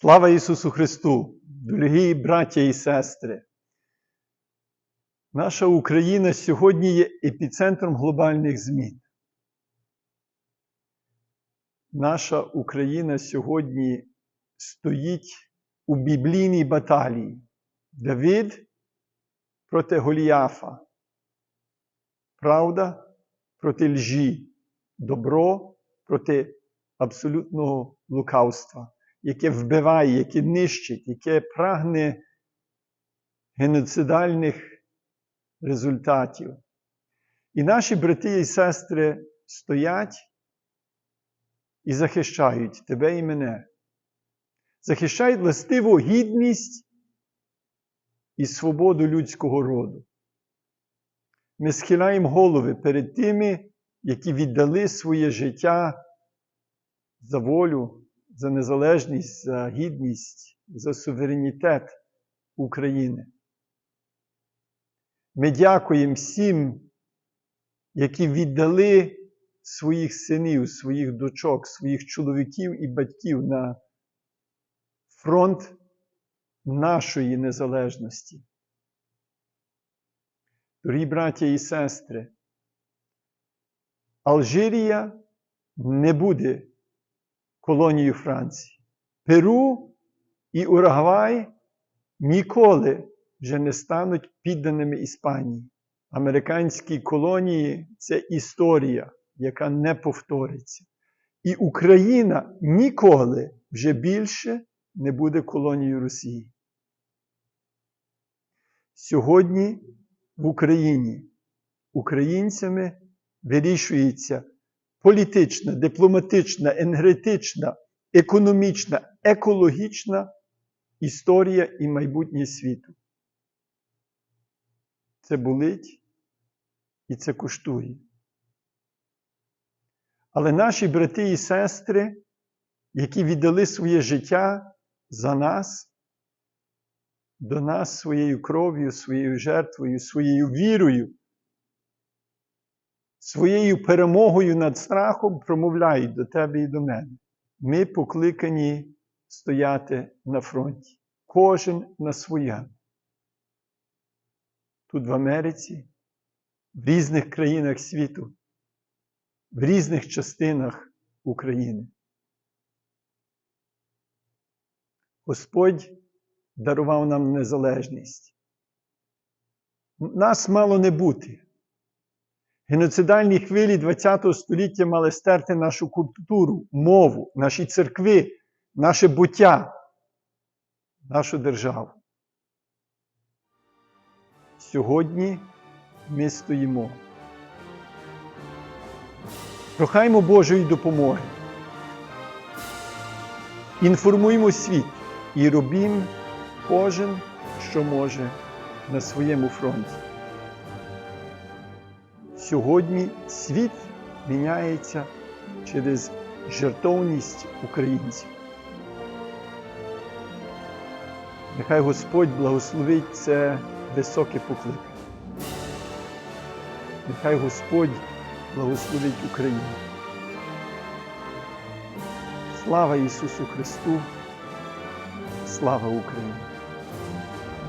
Слава Ісусу Христу, дорогі браття і сестри! Наша Україна сьогодні є епіцентром глобальних змін. Наша Україна сьогодні стоїть у біблійній баталії. Давид проти Голіафа. Правда проти лжі, добро проти абсолютного лукавства яке вбиває, яке нищить, яке прагне геноцидальних результатів. І наші брати і сестри стоять і захищають тебе і мене. Захищають властиву гідність і свободу людського роду. Ми схиляємо голови перед тими, які віддали своє життя за волю за незалежність, за гідність, за суверенітет України. Ми дякуємо всім, які віддали своїх синів, своїх дочок, своїх чоловіків і батьків на фронт нашої незалежності. Дорогі браття і сестри, Алжирія не буде колонію Франції. Перу і Уругвай ніколи вже не стануть підданими Іспанії. Американські колонії це історія, яка не повториться. І Україна ніколи вже більше не буде колонією Росії. Сьогодні в Україні українцями вирішується політична, дипломатична, енергетична, економічна, екологічна історія і майбутнє світу. Це болить і це коштує. Але наші брати і сестри, які віддали своє життя за нас, до нас своєю кров'ю, своєю жертвою, своєю вірою, своєю перемогою над страхом промовляють до тебе і до мене. Ми покликані стояти на фронті. Кожен на своє. Тут в Америці, в різних країнах світу, в різних частинах України. Господь дарував нам незалежність. Нас мало не бути. Геноцидальні хвилі ХХ століття мали стерти нашу культуру, мову, наші церкви, наше буття, нашу державу. Сьогодні ми стоїмо. Прохаємо Божої допомоги. Інформуємо світ і робімо кожен, що може на своєму фронті. Сьогодні світ міняється через жертовність українців. Нехай Господь благословить це високе покликання. Нехай Господь благословить Україну. Слава Ісусу Христу! Слава Україні!